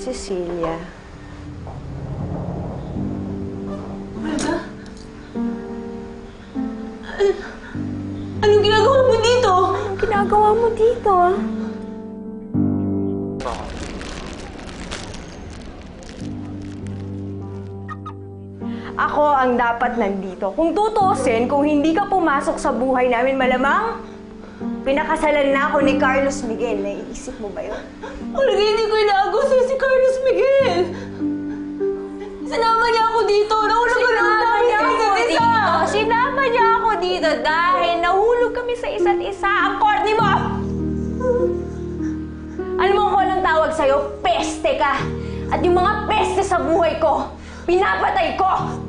Cecilia. Anong ginagawa mo dito? Anong ginagawa mo dito? Ako ang dapat nandito. Kung tutusin, kung hindi ka pumasok sa buhay namin, malamang pinakasalan na ako ni Carlos Miguel. Naiisip mo ba yun? Talaga hindi ko inaagusto si Carlos Miguel. Sinama niya ako dito. Nahulog ka lang namin niya sa ako isa't isa. dito. Sinama niya ako dito dahil nahulog kami sa isa't isa. Ang Courtney mo! Alam mo kung anong tawag sa'yo? Peste ka! At yung mga peste sa buhay ko, pinapatay ko!